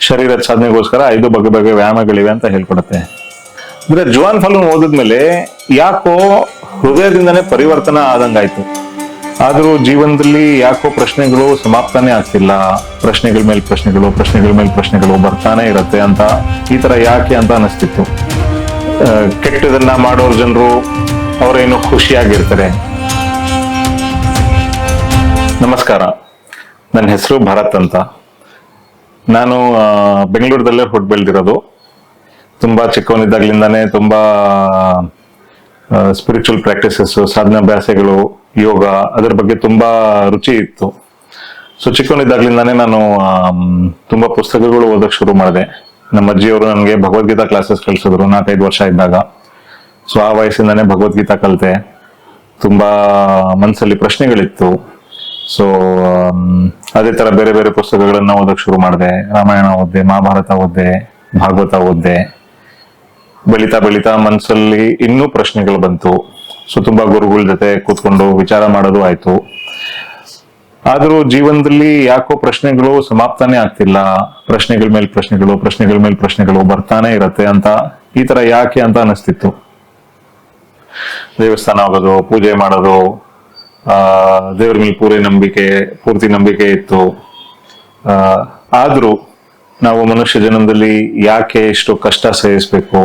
ಶರೀರದ ಸಾಧನೆಗೋಸ್ಕರ ಐದು ಬಗೆ ಬಗೆ ವ್ಯಾಯಾಮಗಳಿವೆ ಅಂತ ಹೇಳ್ಕೊಡುತ್ತೆ. ಅಂದ್ರೆ ಜುವಾನ್ ಫಲೂನ್ ಓದಿದ್ಮೇಲೆ ಯಾಕೋ ಹೃದಯದಿಂದನೇ ಪರಿವರ್ತನ ಆದಂಗಾಯ್ತು. ಆದ್ರೂ ಜೀವನದಲ್ಲಿ ಯಾಕೋ ಪ್ರಶ್ನೆಗಳು ಸಮಾಪ್ತಾನೇ ಆಗ್ತಿಲ್ಲ. ಪ್ರಶ್ನೆಗಳ ಮೇಲೆ ಪ್ರಶ್ನೆಗಳು, ಪ್ರಶ್ನೆಗಳ ಮೇಲೆ ಪ್ರಶ್ನೆಗಳು ಬರ್ತಾನೆ ಇರತ್ತೆ ಅಂತ, ಈ ತರ ಯಾಕೆ ಅಂತ ಅನಿಸ್ತಿತ್ತು. ಕೆಟ್ಟದನ್ನ ಮಾಡೋರ್ ಜನರು ಅವರೇನು ಖುಷಿಯಾಗಿರ್ತಾರೆ. ನಮಸ್ಕಾರ. ನನ್ನ ಹೆಸರು ಭರತ್ ಅಂತ. ನಾನು ಬೆಂಗಳೂರದಲ್ಲೇ ಹುಟ್ಟು ಬೆಳೆದಿರೋದು. ತುಂಬ ಚಿಕ್ಕವನಿದ್ದಾಗ್ಲಿಂದಾನೇ ತುಂಬ ಸ್ಪಿರಿಚುವಲ್ ಪ್ರಾಕ್ಟೀಸಸ್ ಸಾಧನಾಭ್ಯಾಸಗಳು ಯೋಗ, ಅದರ ಬಗ್ಗೆ ತುಂಬ ರುಚಿ ಇತ್ತು. ಸೊ ಚಿಕ್ಕವನಿದ್ದಾಗ್ಲಿಂದಾನೇ ನಾನು ತುಂಬ ತುಂಬಾ ಪುಸ್ತಕಗಳು ಓದೋಕ್ಕೆ ಶುರು ಮಾಡಿದೆ. ನಮ್ಮ ಅಜ್ಜಿಯವರು ನನಗೆ ಭಗವದ್ಗೀತಾ ಕ್ಲಾಸಸ್ ಕಲಿಸಿದ್ರು ನಾಲ್ಕೈದು ವರ್ಷ ಇದ್ದಾಗ. ಸೊ ಆ ವಯಸ್ಸಿಂದಾನೇ ಭಗವದ್ಗೀತಾ ಕಲಿತೆ. ತುಂಬ ಮನಸ್ಸಲ್ಲಿ ಪ್ರಶ್ನೆಗಳಿತ್ತು. ಸೊ ಅದೇ ತರ ಬೇರೆ ಬೇರೆ ಪುಸ್ತಕಗಳನ್ನ ಓದಕ್ ಶುರು ಮಾಡಿದೆ. ರಾಮಾಯಣ ಓದ್ದೆ, ಮಹಾಭಾರತ ಓದ್ದೆ, ಭಾಗವತ ಓದ್ದೆ. ಬೆಳಿತಾ ಬೆಳಿತಾ ಮನಸ್ಸಲ್ಲಿ ಇನ್ನೂ ಪ್ರಶ್ನೆಗಳು ಬಂತು. ಸೊ ತುಂಬಾ ಗುರುಗಳ ಜೊತೆ ಕೂತ್ಕೊಂಡು ವಿಚಾರ ಮಾಡೋದು ಆಯ್ತು. ಆದ್ರೂ ಜೀವನದಲ್ಲಿ ಯಾಕೋ ಪ್ರಶ್ನೆಗಳು ಸಮಾಪ್ತಾನೇ ಆಗ್ತಿಲ್ಲ. ಪ್ರಶ್ನೆಗಳ ಮೇಲೆ ಪ್ರಶ್ನೆಗಳು, ಪ್ರಶ್ನೆಗಳ ಮೇಲೆ ಪ್ರಶ್ನೆಗಳು ಬರ್ತಾನೆ ಇರತ್ತೆ ಅಂತ ಈ ತರ ಯಾಕೆ ಅಂತ ಅನಿಸ್ತಿತ್ತು. ದೇವಸ್ಥಾನ ಹೋಗೋದು ಪೂಜೆ ಮಾಡೋದು, ಆ ದೇವ್ರ ಮೇಲೆ ಪೂರೈ ನಂಬಿಕೆ, ಪೂರ್ತಿ ನಂಬಿಕೆ ಇತ್ತು. ಆದ್ರೂ ನಾವು ಮನುಷ್ಯ ಜನ್ಮದಲ್ಲಿ ಯಾಕೆ ಇಷ್ಟು ಕಷ್ಟ ಸಹಿಸ್ಬೇಕು?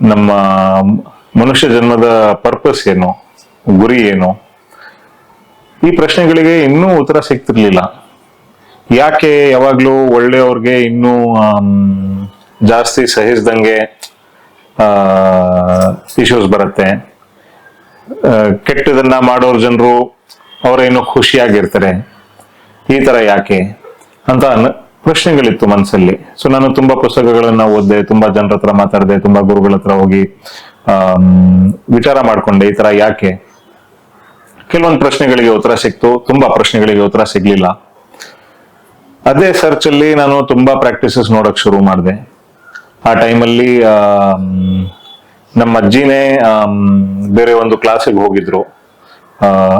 ನಮ್ಮ ಮನುಷ್ಯ ಜನ್ಮದ ಪರ್ಪಸ್ ಏನು? ಗುರಿ ಏನು? ಈ ಪ್ರಶ್ನೆಗಳಿಗೆ ಇನ್ನೂ ಉತ್ತರ ಸಿಗ್ತಿರ್ಲಿಲ್ಲ. ಯಾಕೆ ಯಾವಾಗ್ಲೂ ಒಳ್ಳೆಯವ್ರಿಗೆ ಇನ್ನೂ ಜಾಸ್ತಿ ಸಹಿಸ್ದಂಗೆ ಇಶ್ಯೂಸ್ ಬರುತ್ತೆ? ಕೆಟ್ಟದನ್ನ ಮಾಡೋರ್ ಜನರು ಅವರೇನು ಖುಷಿಯಾಗಿರ್ತಾರೆ. ಈ ತರ ಯಾಕೆ? ಅಂತ ಪ್ರಶ್ನೆಗಳಿತ್ತು ಮನಸ್ಸಲ್ಲಿ ಸೊ ನಾನು ತುಂಬಾ ಪುಸ್ತಕಗಳನ್ನ ಓದಿದೆ, ತುಂಬಾ ಜನರ ಹತ್ರ ಮಾತಾಡಿದೆ, ತುಂಬಾ ಗುರುಗಳ ಹತ್ರ ಹೋಗಿ ಆ ವಿಚಾರ ಮಾಡ್ಕೊಂಡೆ ಈ ತರ ಯಾಕೆ? ಕೆಲವೊಂದು ಪ್ರಶ್ನೆಗಳಿಗೆ ಉತ್ತರ ಸಿಕ್ತು, ತುಂಬಾ ಪ್ರಶ್ನೆಗಳಿಗೆ ಉತ್ತರ ಸಿಗ್ಲಿಲ್ಲ. ಅದೇ ಸರ್ಚ್ ಅಲ್ಲಿ ನಾನು ತುಂಬಾ ಪ್ರಾಕ್ಟೀಸಸ್ ನೋಡಕ್ ಶುರು ಮಾಡಿದೆ. ಆ ಟೈಮಲ್ಲಿ ನಮ್ಮ ಅಜ್ಜಿನೇ ಬೇರೆ ಒಂದು ಕ್ಲಾಸಿಗೆ ಹೋಗಿದ್ರು.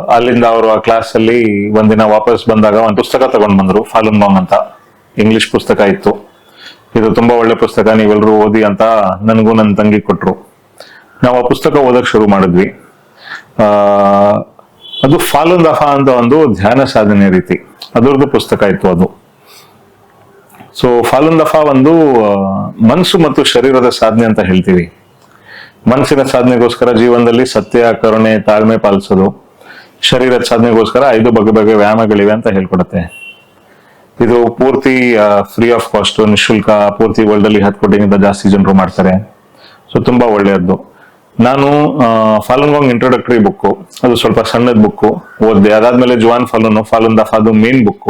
ಅಲ್ಲಿಂದ ಅವರು ಆ ಕ್ಲಾಸ್ ಅಲ್ಲಿ ಒಂದಿನ ವಾಪಸ್ ಬಂದಾಗ ಒಂದು ಪುಸ್ತಕ ತಗೊಂಡ್ ಬಂದ್ರು ಫಾಲುನ್ ಬಾಂಗ್ ಅಂತ. ಇಂಗ್ಲಿಷ್ ಪುಸ್ತಕ ಇತ್ತು. ಇದು ತುಂಬಾ ಒಳ್ಳೆ ಪುಸ್ತಕ ನೀವೆಲ್ಲರೂ ಓದಿ ಅಂತ ನನಗೂ ನನ್ನ ತಂಗಿ ಕೊಟ್ರು. ನಾವು ಆ ಪುಸ್ತಕ ಓದಕ್ ಶುರು ಮಾಡಿದ್ವಿ. ಅದು ಫಾಲುನ್ ದಫಾ ಅಂತ ಒಂದು ಧ್ಯಾನ ಸಾಧನೆ ರೀತಿ. ಅದರದ್ದು ಪುಸ್ತಕ ಇತ್ತು ಅದು. ಸೊ ಫಾಲುನ್ ದಫಾ ಒಂದು ಮನಸ್ಸು ಮತ್ತು ಶರೀರದ ಸಾಧನೆ ಅಂತ ಹೇಳ್ತೀವಿ. ಮನಸ್ಸಿನ ಸಾಧನೆಗೋಸ್ಕರ ಜೀವನದಲ್ಲಿ ಸತ್ಯ, ಕರುಣೆ, ತಾಳ್ಮೆ ಪಾಲಿಸೋದು. ಶರೀರದ ಸಾಧನೆಗೋಸ್ಕರ ಐದು ಬಗೆ ಬಗೆ ವ್ಯಾಯಾಮಗಳಿವೆ ಅಂತ ಹೇಳ್ಕೊಡುತ್ತೆ. ಇದು ಪೂರ್ತಿ ಫ್ರೀ ಆಫ್ ಕಾಸ್ಟ್ ನಿಶುಲ್ಕ, ಪೂರ್ತಿ ವರ್ಲ್ಡ್ ಅಲ್ಲಿ ಹತ್ತು ಕೋಟಿಗಿಂತ ಜಾಸ್ತಿ ಜನರು ಮಾಡ್ತಾರೆ. ಸೊ ತುಂಬಾ ಒಳ್ಳೆಯದ್ದು. ನಾನು ಫಾಲುನ್ ಗಾಂಗ್ ಇಂಟ್ರೊಡಕ್ಟರಿ ಬುಕ್ ಅದು ಸ್ವಲ್ಪ ಸಣ್ಣದ ಬುಕ್ ಓದಿದೆ. ಅದಾದ್ಮೇಲೆ ಜುವಾನ್ ಫಾಲೂನ್ ಫಾಲುನ್ ದ ಅದು ಮೇನ್ ಬುಕ್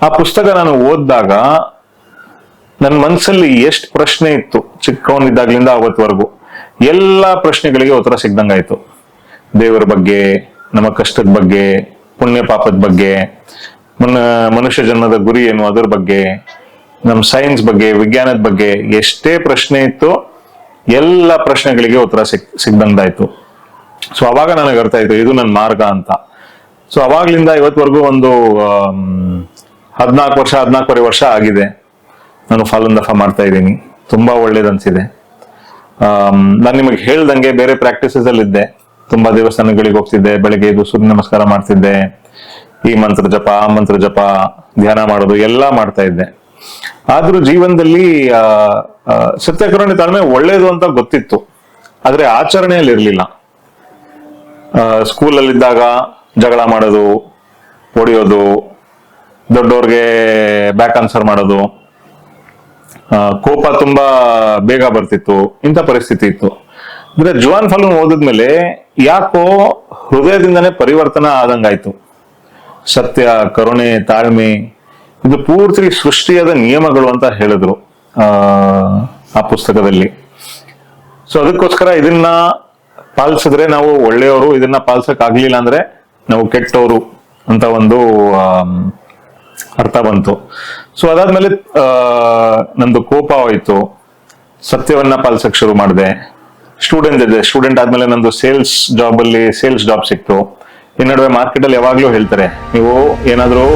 ಆ ಪುಸ್ತಕ ನಾನು ಓದಿದಾಗ ನನ್ನ ಮನಸ್ಸಲ್ಲಿ ಎಷ್ಟು ಪ್ರಶ್ನೆ ಇತ್ತು, ಚಿಕ್ಕವನಿದ್ದಾಗ್ಲಿಂದ ಅವತ್ತವರೆಗೂ ಎಲ್ಲ ಪ್ರಶ್ನೆಗಳಿಗೆ ಉತ್ತರ ಸಿಗ್ದಂಗಾಯ್ತು. ದೇವರ ಬಗ್ಗೆ ನಮ್ಮ ಕಷ್ಟದ ಬಗ್ಗೆ, ಪುಣ್ಯ ಪಾಪದ ಬಗ್ಗೆ, ಮನ, ಮನುಷ್ಯ ಜನ್ಮದ ಗುರಿ ಏನು, ಅದರ ಬಗ್ಗೆ, ನಮ್ಮ ಸೈನ್ಸ್ ಬಗ್ಗೆ, ವಿಜ್ಞಾನದ ಬಗ್ಗೆ ಎಷ್ಟೇ ಪ್ರಶ್ನೆ ಇತ್ತು ಎಲ್ಲ ಪ್ರಶ್ನೆಗಳಿಗೆ ಉತ್ತರ ಸಿಕ್ ಸಿಗ್ದಂಗಾಯ್ತು ಸೊ ಅವಾಗ ನನಗೆ ಅರ್ಥ ಆಯ್ತು, ಇದು ನನ್ನ ಮಾರ್ಗ ಅಂತ. ಸೊ ಅವಾಗ್ಲಿಂದ ಇವತ್ವರೆಗೂ ಒಂದು ಹದಿನಾಲ್ಕು ವರ್ಷ, ಹದಿನಾಲ್ಕೂವರೆ ವರ್ಷ ಆಗಿದೆ. ನಾನು ಫಾಲನ್ ದಫಾ ಮಾಡ್ತಾ ಇದ್ದೀನಿ. ತುಂಬಾ ಒಳ್ಳೇದು ಅನ್ಸಿದೆ. ನಾನು ನಿಮಗೆ ಹೇಳ್ದಂಗೆ ಬೇರೆ ಪ್ರಾಕ್ಟೀಸಸ್ ಅಲ್ಲಿ ಇದ್ದೆ ತುಂಬಾ ದೇವಸ್ಥಾನಗಳಿಗೆ ಹೋಗ್ತಿದ್ದೆ ಬೆಳಗ್ಗೆ ಇದು ಸೂರ್ಯ ನಮಸ್ಕಾರ ಮಾಡ್ತಿದ್ದೆ. ಈ ಮಂತ್ರ ಜಪ ಆ ಮಂತ್ರ ಜಪ ಧ್ಯಾನ ಮಾಡೋದು ಎಲ್ಲ ಮಾಡ್ತಾ ಇದ್ದೆ. ಆದ್ರೂ ಜೀವನದಲ್ಲಿ ಆ, ಸತ್ಯಕರುಣೆ ತಾಳ್ಮೆ ಒಳ್ಳೇದು ಅಂತ ಗೊತ್ತಿತ್ತು. ಆದ್ರೆ ಆಚರಣೆಯಲ್ಲಿ ಇರ್ಲಿಲ್ಲ. ಸ್ಕೂಲಲ್ಲಿದ್ದಾಗ ಜಗಳ ಮಾಡೋದು ಹೊಡೆಯೋದು ದೊಡ್ಡವ್ರಿಗೆ ಬ್ಯಾಕ್ ಆನ್ಸರ್ ಮಾಡೋದು. ಕೋಪ ತುಂಬಾ ಬೇಗ ಬರ್ತಿತ್ತು ಇಂಥ ಪರಿಸ್ಥಿತಿ ಇತ್ತು. ಅಂದ್ರೆ ಜುವಾನ್ ಫಲೂನ್ ಓದಿದ್ಮೇಲೆ ಯಾಕೋ ಹೃದಯದಿಂದನೇ ಪರಿವರ್ತನ ಆದಂಗಾಯ್ತು. ಸತ್ಯ, ಕರುಣೆ, ತಾಳ್ಮೆ, ಇದು ಪೂರ್ತಿ ಸೃಷ್ಟಿಯಾದ ನಿಯಮಗಳು ಅಂತ ಹೇಳಿದ್ರು, ಆ ಪುಸ್ತಕದಲ್ಲಿ. ಸೊ ಅದಕ್ಕೋಸ್ಕರ ಇದನ್ನ ಪಾಲಿಸಿದ್ರೆ ನಾವು ಒಳ್ಳೆಯವರು, ಇದನ್ನ ಪಾಲಿಸಕ್ ಆಗ್ಲಿಲ್ಲ ಅಂದ್ರೆ ನಾವು ಕೆಟ್ಟವರು ಅಂತ ಒಂದು ಅರ್ಥ ಬಂತು. ಸೊ ಅದಾದ್ಮೇಲೆ ನಂದು ಕೋಪ ಹೋಯ್ತು. ಸತ್ಯವನ್ನ ಪಾಲಿಸಕ್ ಶುರು ಮಾಡಿದೆ. ಸ್ಟೂಡೆಂಟ್ ಇದೆ. ಸ್ಟೂಡೆಂಟ್ ಆದ್ಮೇಲೆ ನಂದು ಸೇಲ್ಸ್ ಜಾಬ್ ಅಲ್ಲಿ ಸೇಲ್ಸ್ ಜಾಬ್ ಸಿಕ್ತು. ಈ ನಡುವೆ ಮಾರ್ಕೆಟ್ ಅಲ್ಲಿ ಯಾವಾಗ್ಲೂ ಹೇಳ್ತಾರೆ, ನೀವು ಏನಾದ್ರೂ